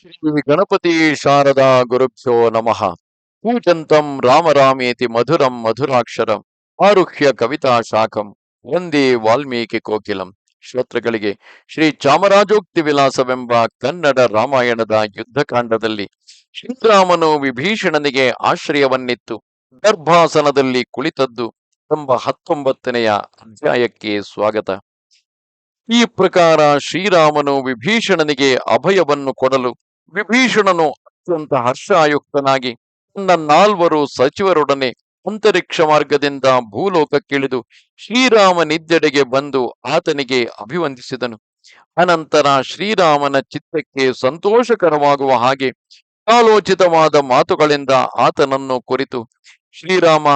ಶ್ರೀ ಗಣಪತಿ ಶಾರದಾ ಗುರುಭ್ಯೋ ನಮಃ. ಕೂಜಂತಂ ರಾಮರಾಮೇತಿ ಮಧುರಂ ಮಧುರಾಕ್ಷರಂ ಆರುಹ್ಯ ಕವಿತಾ ಶಾಖಂ ಒಂದೇ ವಾಲ್ಮೀಕಿ ಕೋಕಿಲಂ. ಶ್ರೋತೃಗಳಿಗೆ ಶ್ರೀ ಚಾಮರಾಜೋಕ್ತಿ ವಿಲಾಸವೆಂಬ ಕನ್ನಡ ರಾಮಾಯಣದ ಯುದ್ಧಕಾಂಡದಲ್ಲಿ ಶ್ರೀರಾಮನು ವಿಭೀಷಣನಿಗೆ ಆಶ್ರಯವನ್ನಿತ್ತು. ಗರ್ಭಾಸನದಲ್ಲಿ ಕುಳಿತದ್ದು ಎಂಬ ಹತ್ತೊಂಬತ್ತನೆಯ ಅಧ್ಯಾಯಕ್ಕೆ ಸ್ವಾಗತ. ಈ ಪ್ರಕಾರ ಶ್ರೀರಾಮನು ವಿಭೀಷಣನಿಗೆ ಅಭಯವನ್ನು ಕೊಡಲು ವಿಭೀಷಣನು ಅತ್ಯಂತ ಹರ್ಷಾಯುಕ್ತನಾಗಿ ತನ್ನ ನಾಲ್ವರು ಸಚಿವರೊಡನೆ ಅಂತರಿಕ್ಷ ಮಾರ್ಗದಿಂದ ಭೂಲೋಕಕ್ಕಿಳಿದು ಶ್ರೀರಾಮನಿದ್ದೆಡೆಗೆ ಬಂದು ಆತನಿಗೆ ಅಭಿವಂದಿಸಿದನು. ಅನಂತರ ಶ್ರೀರಾಮನ ಚಿತ್ತಕ್ಕೆ ಸಂತೋಷಕರವಾಗುವ ಹಾಗೆ ಕಾಲೋಚಿತವಾದ ಮಾತುಗಳಿಂದ ಆತನನ್ನು ಕುರಿತು, ಶ್ರೀರಾಮ,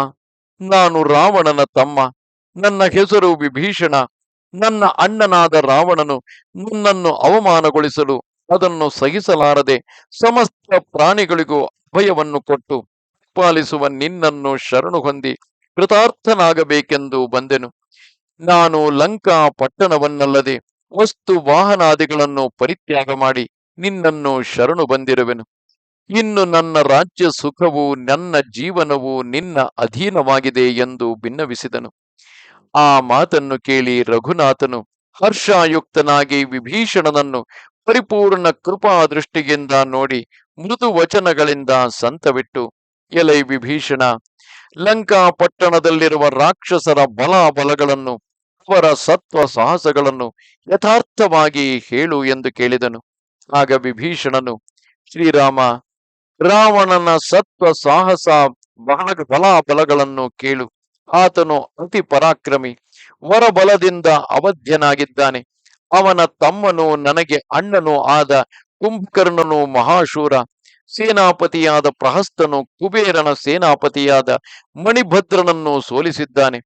ನಾನು ರಾವಣನ ತಮ್ಮ, ನನ್ನ ಹೆಸರು ವಿಭೀಷಣ, ನನ್ನ ಅಣ್ಣನಾದ ರಾವಣನು ನನ್ನನ್ನು ಅವಮಾನಗೊಳಿಸಲು ಅದನ್ನು ಸಹಿಸಲಾರದೆ ಸಮಸ್ತ ಪ್ರಾಣಿಗಳಿಗೂ ಅಭಯವನ್ನು ಕೊಟ್ಟು ಪಾಲಿಸುವ ನಿನ್ನನ್ನು ಶರಣು ಹೊಂದಿ ಕೃತಾರ್ಥನಾಗಬೇಕೆಂದು ಬಂದೆನು. ನಾನು ಲಂಕಾ ಪಟ್ಟಣವನ್ನಲ್ಲದೆ ವಸ್ತು ವಾಹನಾದಿಗಳನ್ನು ಪರಿತ್ಯಾಗ ಮಾಡಿ ನಿನ್ನನ್ನು ಶರಣು ಬಂದಿರುವೆನು. ಇನ್ನು ನನ್ನ ರಾಜ್ಯ ಸುಖವು ನನ್ನ ಜೀವನವು ನಿನ್ನ ಅಧೀನವಾಗಿದೆ ಎಂದು ಭಿನ್ನವಿಸಿದನು ಆ ಮಾತನ್ನು ಕೇಳಿ ರಘುನಾಥನು ಹರ್ಷಾಯುಕ್ತನಾಗಿ ವಿಭೀಷಣನನ್ನು ಪರಿಪೂರ್ಣ ಕೃಪಾ ದೃಷ್ಟಿಯಿಂದ ನೋಡಿ ಮೃದು ವಚನಗಳಿಂದ ಸಂತವಿಟ್ಟು. ಎಲೈ ವಿಭೀಷಣ, ಲಂಕಾ ಪಟ್ಟಣದಲ್ಲಿರುವ ರಾಕ್ಷಸರ ಬಲಾಬಲಗಳನ್ನು, ಅವರ ಸತ್ವ ಸಾಹಸಗಳನ್ನು ಯಥಾರ್ಥವಾಗಿ ಹೇಳು ಎಂದು ಕೇಳಿದನು. ಆಗ ವಿಭೀಷಣನು, ಶ್ರೀರಾಮ, ರಾವಣನ ಸತ್ವ ಸಾಹಸ ಬಲ ಬಲಾಬಲಗಳನ್ನು ಕೇಳು. ಆತನು ಅತಿ ಪರಾಕ್ರಮಿ, ವರಬಲದಿಂದ ಅವಧ್ಯನಾಗಿದ್ದಾನೆ. ಅವನ ತಮ್ಮನು ನನಗೆ ಅಣ್ಣನು ಆದ ಕುಂಭಕರ್ಣನು ಮಹಾಶೂರ, ಸೇನಾಪತಿಯಾದ ಪ್ರಹಸ್ತನು ಕುಬೇರನ ಸೇನಾಪತಿಯಾದ ಮಣಿಭದ್ರನನ್ನು ಸೋಲಿಸಿದ್ದಾನೆ.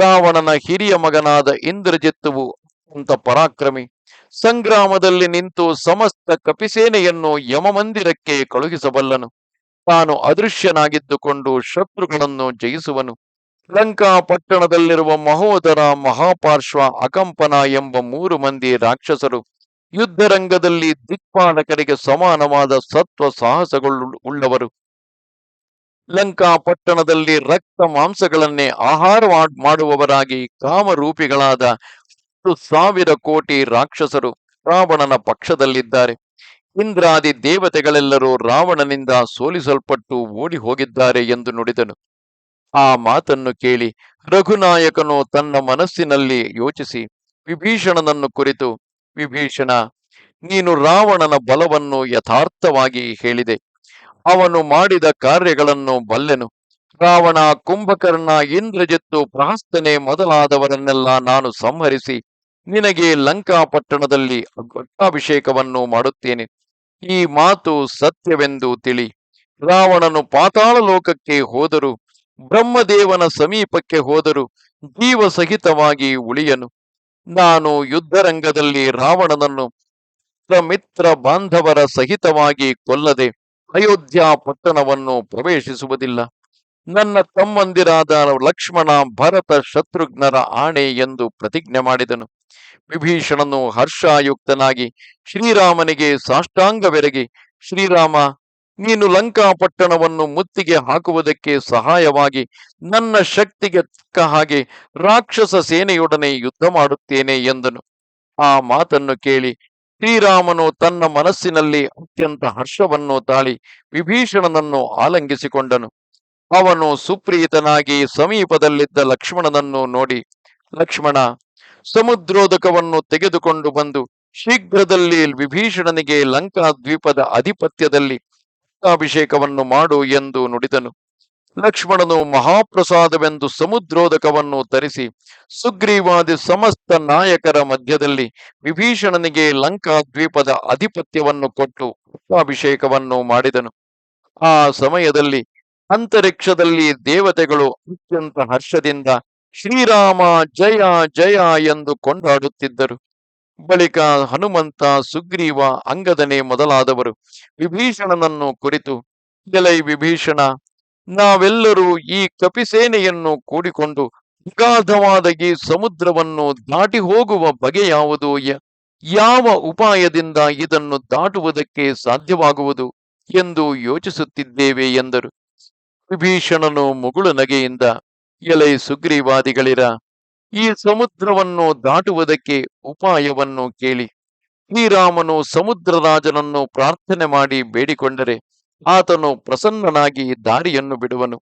ರಾವಣನ ಹಿರಿಯ ಮಗನಾದ ಇಂದ್ರಜಿತ್ತುವು ಅಂತ ಪರಾಕ್ರಮಿ. ಸಂಗ್ರಾಮದಲ್ಲಿ ನಿಂತು ಸಮಸ್ತ ಕಪಿಸೇನೆಯನ್ನು ಯಮಮಂದಿರಕ್ಕೆ ಕಳುಹಿಸಬಲ್ಲನು. ತಾನು ಅದೃಶ್ಯನಾಗಿದ್ದುಕೊಂಡು ಶತ್ರುಗಳನ್ನು ಜಯಿಸುವನು. ಲಂಕಾ ಪಟ್ಟಣದಲ್ಲಿರುವ ಮಹೋದರ ಮಹಾಪಾರ್ಶ್ವ ಅಕಂಪನ ಎಂಬ ಮೂರು ಮಂದಿ ರಾಕ್ಷಸರು ಯುದ್ಧರಂಗದಲ್ಲಿ ದಿಕ್ಪಾಲಕರಿಗೆ ಸಮಾನವಾದ ಸತ್ವ ಸಾಹಸಗಳು ಉಳ್ಳವರು ಲಂಕಾ ಪಟ್ಟಣದಲ್ಲಿ ರಕ್ತ ಮಾಂಸಗಳನ್ನೇ ಆಹಾರ ಮಾಡುವವರಾಗಿ ಕಾಮರೂಪಿಗಳಾದ ಹತ್ತು ಸಾವಿರ ಕೋಟಿ ರಾಕ್ಷಸರು ರಾವಣನ ಪಕ್ಷದಲ್ಲಿದ್ದಾರೆ. ಇಂದ್ರಾದಿ ದೇವತೆಗಳೆಲ್ಲರೂ ರಾವಣನಿಂದ ಸೋಲಿಸಲ್ಪಟ್ಟು ಓಡಿ ಹೋಗಿದ್ದಾರೆ ಎಂದು ನುಡಿದನು. ಆ ಮಾತನ್ನು ಕೇಳಿ ರಘುನಾಯಕನು ತನ್ನ ಮನಸ್ಸಿನಲ್ಲಿ ಯೋಚಿಸಿ ವಿಭೀಷಣನನ್ನು ಕುರಿತು, ವಿಭೀಷಣ, ನೀನು ರಾವಣನ ಬಲವನ್ನು ಯಥಾರ್ಥವಾಗಿ ಹೇಳಿದೆ. ಅವನು ಮಾಡಿದ ಕಾರ್ಯಗಳನ್ನು ಬಲ್ಲೆನು. ರಾವಣ ಕುಂಭಕರ್ಣ ಇಂದ್ರಜಿತ್ತು ಪ್ರಹಸ್ತನೆ ಮೊದಲಾದವರನ್ನೆಲ್ಲ ನಾನು ಸಂಹರಿಸಿ ನಿನಗೆ ಲಂಕಾ ಪಟ್ಟಣದಲ್ಲಿ ಅಭಿಷೇಕವನ್ನು ಮಾಡುತ್ತೇನೆ. ಈ ಮಾತು ಸತ್ಯವೆಂದು ತಿಳಿ. ರಾವಣನು ಪಾತಾಳ ಲೋಕಕ್ಕೆ ಹೋದರು ಬ್ರಹ್ಮದೇವನ ಸಮೀಪಕ್ಕೆ ಹೋದರು ಜೀವ ಸಹಿತವಾಗಿ ಉಳಿಯನು. ನಾನು ಯುದ್ಧರಂಗದಲ್ಲಿ ರಾವಣನನ್ನು ಮಿತ್ರ ಬಾಂಧವರ ಸಹಿತವಾಗಿ ಕೊಲ್ಲದೆ ಅಯೋಧ್ಯ ಪಟ್ಟಣವನ್ನು ಪ್ರವೇಶಿಸುವುದಿಲ್ಲ. ನನ್ನ ತಮ್ಮಂದಿರಾದ ಲಕ್ಷ್ಮಣ ಭರತ ಶತ್ರುಘ್ನರ ಆಣೆ ಎಂದು ಪ್ರತಿಜ್ಞೆ ಮಾಡಿದನು. ವಿಭೀಷಣನು ಹರ್ಷಾಯುಕ್ತನಾಗಿ ಶ್ರೀರಾಮನಿಗೆ ಸಾಷ್ಟಾಂಗವೆರಗಿ, ಶ್ರೀರಾಮ ನೀನು ಲಂಕಾ ಪಟ್ಟಣವನ್ನು ಮುತ್ತಿಗೆ ಹಾಕುವುದಕ್ಕೆ ಸಹಾಯವಾಗಿ ನನ್ನ ಶಕ್ತಿಗೆ ತಕ್ಕ ಹಾಗೆ ರಾಕ್ಷಸ ಸೇನೆಯೊಡನೆ ಯುದ್ಧ ಮಾಡುತ್ತೇನೆ ಎಂದನು. ಆ ಮಾತನ್ನು ಕೇಳಿ ಶ್ರೀರಾಮನು ತನ್ನ ಮನಸ್ಸಿನಲ್ಲಿ ಅತ್ಯಂತ ಹರ್ಷವನ್ನು ತಾಳಿ ವಿಭೀಷಣನನ್ನು ಆಲಂಗಿಸಿಕೊಂಡನು. ಅವನು ಸುಪ್ರೀತನಾಗಿ ಸಮೀಪದಲ್ಲಿದ್ದ ಲಕ್ಷ್ಮಣನನ್ನು ನೋಡಿ, ಲಕ್ಷ್ಮಣ, ಸಮುದ್ರೋದಕವನ್ನು ತೆಗೆದುಕೊಂಡು ಬಂದು ಶೀಘ್ರದಲ್ಲಿ ವಿಭೀಷಣನಿಗೆ ಲಂಕಾ ದ್ವೀಪದ ಅಧಿಪತ್ಯದಲ್ಲಿ ಅಭಿಷೇಕವನ್ನು ಮಾಡು ಎಂದು ನುಡಿದನು. ಲಕ್ಷ್ಮಣನು ಮಹಾಪ್ರಸಾದವೆಂದು ಸಮುದ್ರೋದಕವನ್ನು ತರಿಸಿ ಸುಗ್ರೀವಾದಿ ಸಮಸ್ತ ನಾಯಕರ ಮಧ್ಯದಲ್ಲಿ ವಿಭೀಷಣನಿಗೆ ಲಂಕಾ ದ್ವೀಪದ ಅಧಿಪತ್ಯವನ್ನು ಕೊಟ್ಟು ಅಭಿಷೇಕವನ್ನು ಮಾಡಿದನು. ಆ ಸಮಯದಲ್ಲಿ ಅಂತರಿಕ್ಷದಲ್ಲಿ ದೇವತೆಗಳು ಅತ್ಯಂತ ಹರ್ಷದಿಂದ ಶ್ರೀರಾಮ ಜಯ ಜಯ ಎಂದು ಕೊಂಡಾಡುತ್ತಿದ್ದರು. ಬಳಿಕ ಹನುಮಂತ, ಸುಗ್ರೀವ, ಅಂಗದನೆ ಮೊದಲಾದವರು ವಿಭೀಷಣನನ್ನು ಕುರಿತು ಎಲೈ ವಿಭೀಷಣ, ನಾವೆಲ್ಲರೂ ಈ ಕಪಿಸೇನೆಯನ್ನು ಕೂಡಿಕೊಂಡು ಅಗಾಧವಾದ ಈ ಸಮುದ್ರವನ್ನು ದಾಟಿ ಹೋಗುವ ಬಗೆ ಯಾವುದು? ಯಾವ ಉಪಾಯದಿಂದ ಇದನ್ನು ದಾಟುವುದಕ್ಕೆ ಸಾಧ್ಯವಾಗುವುದು ಎಂದು ಯೋಚಿಸುತ್ತಿದ್ದೇವೆ ಎಂದರು. ವಿಭೀಷಣನು ಮುಗುಳು ನಗೆಯಿಂದ ಎಲೈ ಸುಗ್ರೀವಾದಿಗಳಿರ ಈ ಸಮುದ್ರವನ್ನು ದಾಟುವುದಕ್ಕೆ ಉಪಾಯವನ್ನು ಕೇಳಿ. ಶ್ರೀರಾಮನು ಸಮುದ್ರ ರಾಜನನ್ನು ಪ್ರಾರ್ಥನೆ ಮಾಡಿ ಬೇಡಿಕೊಂಡರೆ ಆತನು ಪ್ರಸನ್ನನಾಗಿ ದಾರಿಯನ್ನು ಬಿಡುವನು.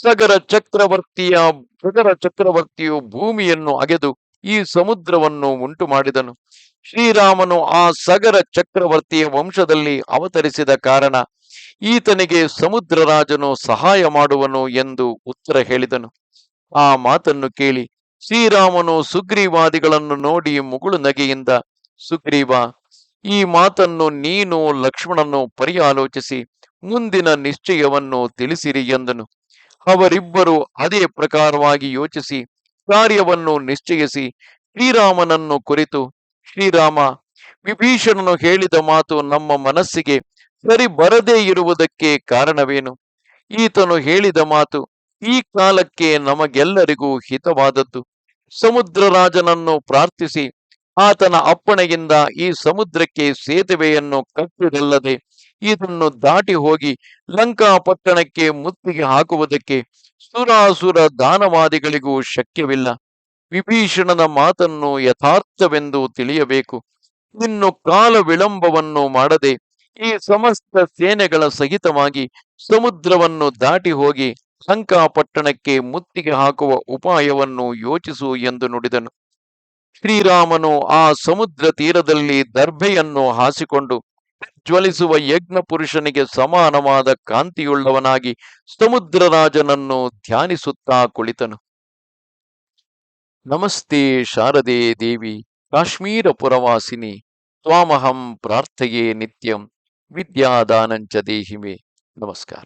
ಸಗರ ಚಕ್ರವರ್ತಿಯ, ಸಗರ ಚಕ್ರವರ್ತಿಯು ಭೂಮಿಯನ್ನು ಅಗೆದು ಈ ಸಮುದ್ರವನ್ನು ಉಂಟು ಮಾಡಿದನು ಶ್ರೀರಾಮನು ಆ ಸಗರ ಚಕ್ರವರ್ತಿಯ ವಂಶದಲ್ಲಿ ಅವತರಿಸಿದ ಕಾರಣ ಈತನಿಗೆ ಸಮುದ್ರ ರಾಜನು ಸಹಾಯ ಮಾಡುವನು ಎಂದು ಉತ್ತರ ಹೇಳಿದನು. ಆ ಮಾತನ್ನು ಕೇಳಿ ಶ್ರೀರಾಮನು ಸುಗ್ರೀವಾದಿಗಳನ್ನು ನೋಡಿ ಮುಗುಳು ನಗೆಯಿಂದ, ಸುಗ್ರೀವ, ಈ ಮಾತನ್ನು ನೀನು ಲಕ್ಷ್ಮಣನು ಪರ್ಯಾಲೋಚಿಸಿ, ಮುಂದಿನ ನಿಶ್ಚಯವನ್ನು ತಿಳಿಸಿರಿ ಎಂದನು. ಅವರಿಬ್ಬರು ಅದೇ ಪ್ರಕಾರವಾಗಿ ಯೋಚಿಸಿ, ಕಾರ್ಯವನ್ನು ನಿಶ್ಚಯಿಸಿ, ಶ್ರೀರಾಮನನ್ನು ಕುರಿತು, ಶ್ರೀರಾಮ, ವಿಭೀಷಣನು ಹೇಳಿದ ಮಾತು ನಮ್ಮ ಮನಸ್ಸಿಗೆ ಸರಿ ಬರದೇ ಇರುವುದಕ್ಕೆ ಕಾರಣವೇನು? ಈತನು ಹೇಳಿದ ಮಾತು ಈ ಕಾಲಕ್ಕೆ ನಮಗೆಲ್ಲರಿಗೂ ಹಿತವಾದದ್ದು. ಸಮುದ್ರ ರಾಜನನ್ನು ಪ್ರಾರ್ಥಿಸಿ, ಆತನ ಅಪ್ಪಣೆಯಿಂದ ಈ ಸಮುದ್ರಕ್ಕೆ ಸೇತುವೆಯನ್ನು ಕಟ್ಟಿದಲ್ಲದೆ ಇದನ್ನು ದಾಟಿ ಹೋಗಿ ಲಂಕಾ ಪಟ್ಟಣಕ್ಕೆ ಮುತ್ತಿಗೆ ಹಾಕುವುದಕ್ಕೆ ಸುರಾಸುರ ದಾನವಾದಿಗಳಿಗೂ ಶಕ್ಯವಿಲ್ಲ. ವಿಭೀಷಣನ ಮಾತನ್ನು ಯಥಾರ್ಥವೆಂದು ತಿಳಿಯಬೇಕು. ಇನ್ನು ಕಾಲ ವಿಳಂಬವನ್ನು ಮಾಡದೆ ಈ ಸಮಸ್ತ ಸೇನೆಗಳ ಸಹಿತವಾಗಿ ಸಮುದ್ರವನ್ನು ದಾಟಿ ಹೋಗಿ ಲಂಕಾ ಪಟ್ಟಣಕ್ಕೆ ಮುತ್ತಿಗೆ ಹಾಕುವ ಉಪಾಯವನ್ನು ಯೋಚಿಸು ಎಂದು ನುಡಿದನು. ಶ್ರೀರಾಮನು ಆ ಸಮುದ್ರ ತೀರದಲ್ಲಿ ದರ್ಭೆಯನ್ನು ಹಾಸಿಕೊಂಡು ಜ್ವಲಿಸುವ ಯಜ್ಞ ಪುರುಷನಿಗೆ ಸಮಾನವಾದ ಕಾಂತಿಯುಳ್ಳವನಾಗಿ ಸಮುದ್ರರಾಜನನ್ನು ಧ್ಯಾನಿಸುತ್ತಾ ಕುಳಿತನು. ನಮಸ್ತೆ ಶಾರದೆ ದೇವಿ, ಕಾಶ್ಮೀರ ಪುರವಾಸಿನಿ, ತ್ವಾಮಹಂ ಪ್ರಾರ್ಥೆಯೇ ನಿತ್ಯಂ, ವಿದ್ಯಾದಾನಂಚ ದೇಹಿಮೆ. ನಮಸ್ಕಾರ.